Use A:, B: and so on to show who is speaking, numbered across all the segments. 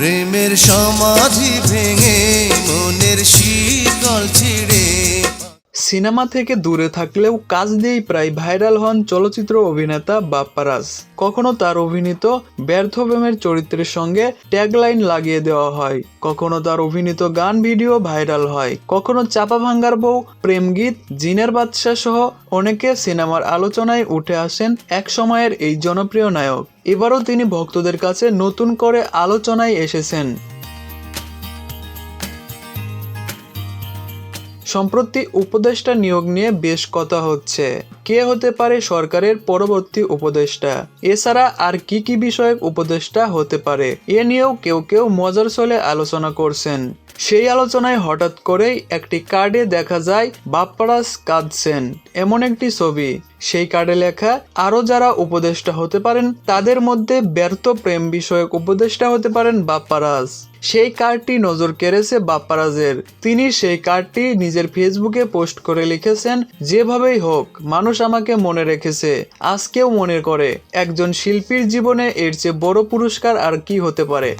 A: প্রেমের সমাধি ভেঙে মনের শীতল ছিড়ে
B: সিনেমা থেকে দূরে থাকলেও কাজ দিয়েই প্রায় ভাইরাল হন চলচ্চিত্র অভিনেতা বাপ্পারাজ কখনো তার অভিনীত ব্যর্থ প্রেমের চরিত্রের সঙ্গে ট্যাগলাইন লাগিয়ে দেওয়া হয়। কখনো তার অভিনীত গান ভিডিও ভাইরাল হয়। কখনো চাপা ভাঙ্গার বউ, প্রেম গীত, জিনের বাদশা সহ অনেকে সিনেমার আলোচনায় উঠে আসেন এক সময়ের এই জনপ্রিয় নায়ক। এবারও তিনি ভক্তদের কাছে নতুন করে আলোচনায় এসেছেন। সম্প্রতি উপদেষ্টা নিয়োগ নিয়ে বেশ কথা হচ্ছে। কে হতে পারে সরকারের পরবর্তী উপদেষ্টা? এছাড়া আর কি কি বিষয়ক উপদেষ্টা হতে পারে? এ নিয়েও কেউ কেউ মজার চলে আলোচনা করছেন। সেই আলোচনায় হঠাৎ করেই একটি কার্ডে দেখা যায় বাপ্পারাজ কাঁদছেন, এমন একটি ছবি। সেই কার্ডে লেখা, আরও যারা উপদেষ্টা হতে পারেন, তাদের মধ্যে ব্যর্থ প্রেম বিষয়ক উপদেষ্টা হতে পারেন বাপ্পারাজ। সেই কার্ডটি নজর কেড়েছে বাপ্পারাজের। তিনি সেই কার্ডটি নিজের ফেসবুকে পোস্ট করে লিখেছেন, যেভাবেই হোক, মানুষ আমাকে মনে রেখেছে, আজকেও মনে করে, একজন শিল্পীর জীবনে এর চেয়ে বড় পুরস্কার আর কি হতে পারে?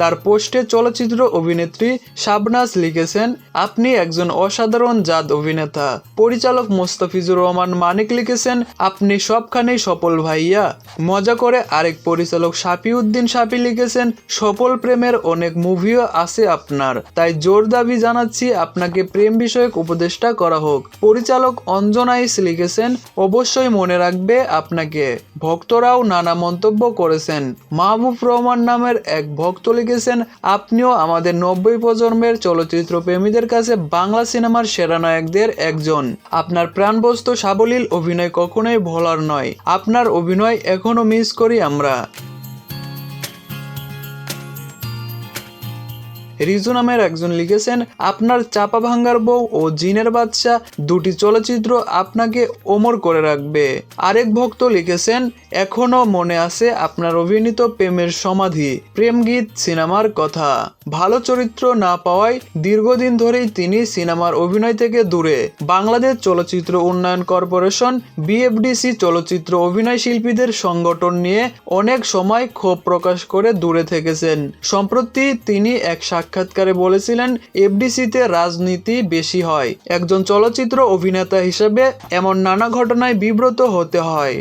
B: তার পোস্টে চলচ্চিত্র অভিনেত্রী শাবনাজ লিখেছেন, আপনি একজন অসাধারণ জাত অভিনেতা। পরিচালক মোস্তাফিজুর রহমান মানিক লিখেছেন, আপনি সবখানেই সফল ভাইয়া। মজা করে আরেক পরিচালক শাপিউদ্দিন শাপি লিখেছেন, সফল প্রেমের অনেক মুভিও আছে আপনার। তাই জোর দাবি জানাচ্ছি আপনাকে প্রেম বিষয়ক উপদেষ্টা করা হোক। পরিচালক অঞ্জনাইস লিখেছেন, অবশ্যই মনে রাখবে আপনাকে। ভক্তরাও নানা মন্তব্য করেছেন। মাহবুব রহমান নামের এক ভক্ত লিখেছেন আপনিও আমাদের নব্বই প্রজন্মের চলচ্চিত্র প্রেমীদের কাছে বাংলা সিনেমার সেরা নায়কদের একজন। আপনার প্রাণবস্তু সাবলীল অভিনয় কখনোই ভোলার নয়। আপনার অভিনয় এখনও মিস করি আমরা। রিজু নামের একজন লিখেছেন, আপনার চাপা ভাঙ্গার বউ ও জিনের বাচ্চা দুটি চলচ্চিত্র আপনাকে ওমর করে রাখবে। আরেক ভক্ত লিখেছেন, এখনও মনে আছে আপনার অভিনীত প্রেমের সমাধি প্রেম গীত সিনেমার কথা। ভালো চরিত্র না পাওয়ায় দীর্ঘদিন ধরেই তিনি সিনেমার অভিনয় থেকে দূরে। বাংলাদেশ চলচ্চিত্র উন্নয়ন কর্পোরেশন, বিএফডিসি চলচ্চিত্র অভিনয় শিল্পীদের সংগঠন নিয়ে অনেক সময় ক্ষোভ প্রকাশ করে দূরে থেকেছেন। সম্প্রতি তিনি এক সাক্ষাৎকারে বলেছিলেন, এফডিসিতে রাজনীতি বেশি হয়। একজন চলচ্চিত্র অভিনেতা হিসেবে এমন নানা ঘটনায় বিব্রত হতে হয়।